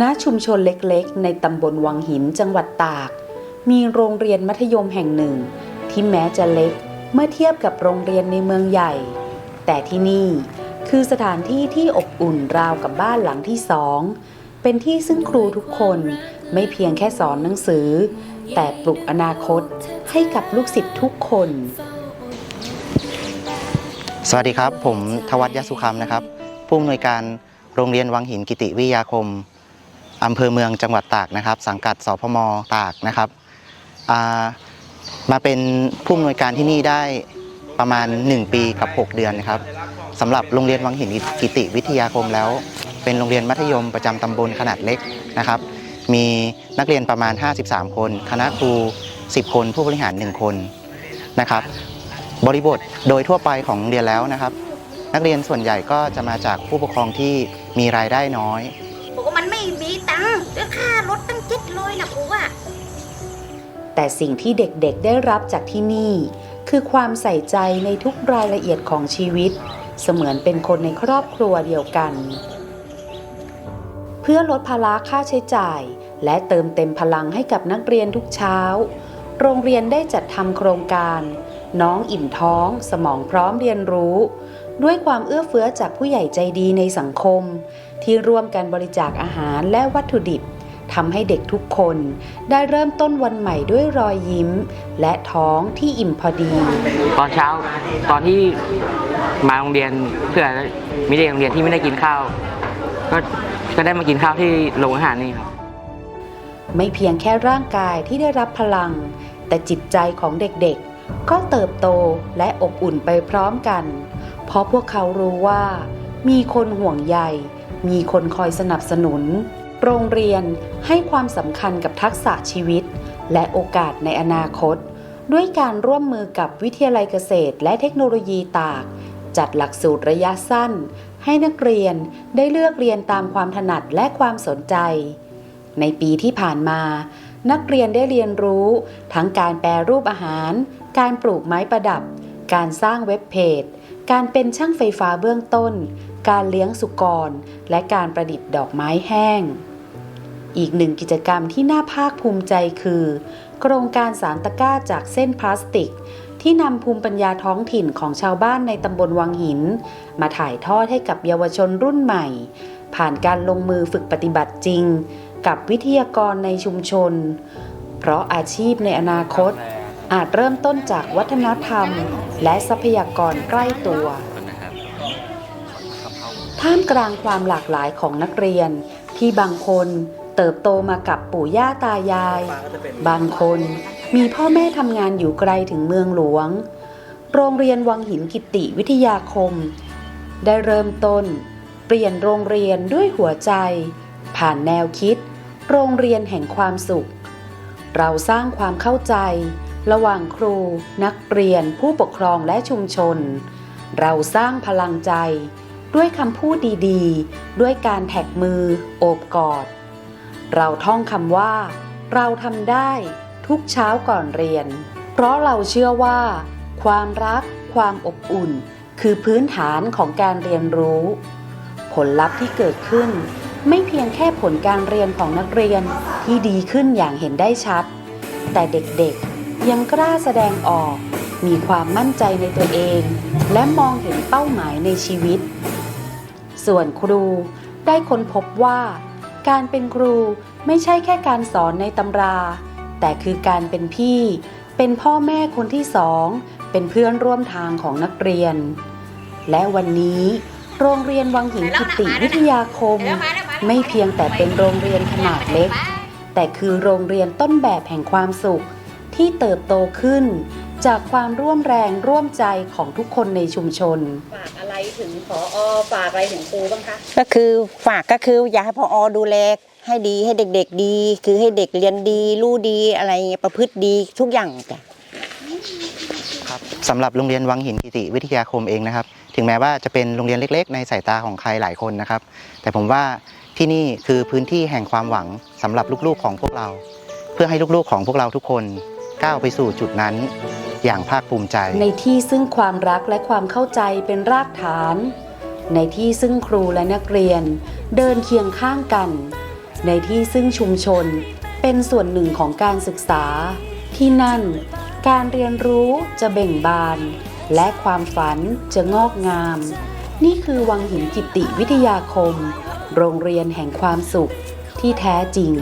ณชุมชนเล็กๆ ในตำบลวังหินจังหวัดตาก มีโรงเรียนมัธยมแห่งหนึ่ง ที่แม้จะเล็กเมื่อเทียบกับโรงเรียนในเมืองใหญ่ แต่ที่นี่คือสถานที่ที่อบอุ่นราวกับบ้านหลังที่สอง เป็นที่ซึ่งครูทุกคนไม่เพียงแค่สอนหนังสือ แต่ปลุกอนาคตให้กับลูกศิษย์ทุกคน สวัสดีครับ ผมทวัตยสุคำนะครับ ผู้อำนวยการโรงเรียนวังหินกิติวิทยาคม อำเภอเมืองจังหวัดตากนะครับ สังกัดสพมตากนะครับมาเป็นผู้อำนวยการที่นี่ได้ประมาณ 1 ปีกับ 6 เดือนนะครับสำหรับโรงเรียนวังหินกิติวิทยาคมแล้ว เป็นโรงเรียนมัธยมประจำตำบลขนาดเล็กนะครับ มีนักเรียนประมาณ 53 คน คณะครู 10 คน ผู้บริหาร 1 คนนะครับ บริบทโดยทั่วไปของเรียนแล้วนะครับ นักเรียนส่วนใหญ่ก็จะมาจากผู้ปกครองที่มีรายได้น้อย มันไม่มีตังค์เรื่องค่ารถตั้งเจ็ดร้อยนะครูว่า แต่สิ่งที่เด็กๆได้รับจากที่นี่ คือความใส่ใจในทุกรายละเอียดของชีวิต เสมือนเป็นคนในครอบครัวเดียวกัน เพื่อลดภาระค่าใช้จ่าย และเติมเต็มพลังให้กับนักเรียนทุกเช้า โรงเรียนได้จัดทำโครงการ น้องอิ่มท้อง สมองพร้อมเรียนรู้ ด้วยความเอื้อเฟื้อจากผู้ใหญ่ใจดีในสังคม ที่ร่วมกันบริจาคอาหารและวัตถุดิบทำให้เด็กทุกคนได้เริ่มต้นวันใหม่ด้วยรอยยิ้ม และท้องที่อิ่มพอดี ตอนเช้าตอนที่มาโรงเรียนเพื่อมีเด็กโรงเรียนที่ไม่ได้กินข้าวก็ก็ได้มากินข้าวที่โรงอาหารนี่ครับไม่เพียงแค่ร่างกายที่ได้รับพลัง แต่จิตใจของเด็กๆ ก็เติบโตและอบอุ่นไปพร้อมกัน เพราะพวกเขารู้ว่า มีคนห่วงใย มีคนคอยสนับสนุน โรงเรียนให้ความสำคัญกับทักษะชีวิต และโอกาสในอนาคต ด้วยการร่วมมือกับวิทยาลัยเกษตรและเทคโนโลยีตาก จัดหลักสูตรระยะสั้น ให้นักเรียนได้เลือกเรียนตามความถนัดและความสนใจ ในปีที่ผ่านมานักเรียนได้เรียนรู้ทั้งการแปรรูปอาหาร การปลูกไม้ประดับ การสร้างเว็บเพจ การเป็นช่างไฟฟ้าเบื้องต้น การเลี้ยงสุกร และการประดิษฐ์ดอกไม้แห้ง อีกหนึ่งกิจกรรมที่น่าภาคภูมิใจคือ โครงการสารตะกร้าจากเส้นพลาสติก ที่นำภูมิปัญญาท้องถิ่นของชาวบ้านในตำบลวังหิน มาถ่ายทอดให้กับเยาวชนรุ่นใหม่ ผ่านการลงมือฝึกปฏิบัติจริง กับวิทยากรในชุมชน เพราะอาชีพในอนาคต อาจเริ่มต้นจากวัฒนธรรม และทรัพยากรใกล้ตัว ท่ามกลางความหลากหลายของนักเรียน ที่บางคนเติบโตมากับปู่ย่าตายาย บางคนมีพ่อแม่ทำงานอยู่ไกลถึงเมืองหลวง โรงเรียนวังหินกิติวิทยาคม ได้เริ่มต้น เปลี่ยนโรงเรียนด้วยหัวใจ ผ่านแนวคิด โรงเรียนแห่งความสุข เราสร้างความเข้าใจ ระหว่างครู นักเรียน ผู้ปกครองและชุมชน เราสร้างพลังใจ ด้วยคำพูดดีๆ ด้วยการแท็กมือ โอบกอด เราท่องคำว่า เราทำได้ทุกเช้าก่อนเรียน เพราะเราเชื่อว่า ความรัก ความอบอุ่น คือพื้นฐานของการเรียนรู้ ผลลัพธ์ที่เกิดขึ้น ไม่เพียงแค่ผลการเรียนของนักเรียนที่ดีขึ้นอย่างเห็นได้ชัด แต่เด็กๆ ยังกล้าแสดงออก มีความมั่นใจในตัวเอง และมองเห็นเป้าหมายในชีวิต ส่วนครูได้ค้นพบว่า การเป็นครูไม่ใช่แค่การสอนในตำรา แต่คือการเป็นพี่ เป็นพ่อแม่คนที่สอง เป็นเพื่อนร่วมทางของนักเรียน และวันนี้โรงเรียนวังหินกิติวิทยาคม ไม่เพียงแต่เป็นโรงเรียนขนาดเล็ก แต่คือโรงเรียนต้นแบบแห่งความสุข ที่เติบโตขึ้น จากความร่วมแรงร่วมใจของทุกคนในชุมชน ฝากอะไรถึงผออฝากอะไรถึงครูบ้างคะก็คือฝากก็คืออยากให้พออดูแลให้ดีให้เด็ก ๆดี คือให้เด็กเรียนดี รู้ดีอะไรเงี้ยประพฤติดีทุกอย่างจ้ะ ครับสำหรับโรงเรียนวังหินกิติวิทยาคมเองนะครับ ถึงแม้ว่าจะเป็นโรงเรียนเล็ก ๆ ในสายตาของใครหลายคนนะครับ แต่ผมว่าที่นี่คือพื้นที่แห่งความหวังสำหรับลูกๆของพวกเรา เพื่อให้ลูกๆของพวกเราทุกคน ก้าวไปสู่จุดนั้น อย่างภาคภูมิใจ ในที่ซึ่งความรักและความเข้าใจเป็นรากฐาน ในที่ซึ่งครูและนักเรียน เดินเคียงข้างกัน ในที่ซึ่งชุมชนเป็นส่วนหนึ่งของการศึกษา ที่นั่น การเรียนรู้จะเบ่งบาน และความฝันจะงอกงาม นี่คือวังหินกิติวิทยาคม โรงเรียนแห่งความสุขที่แท้จริง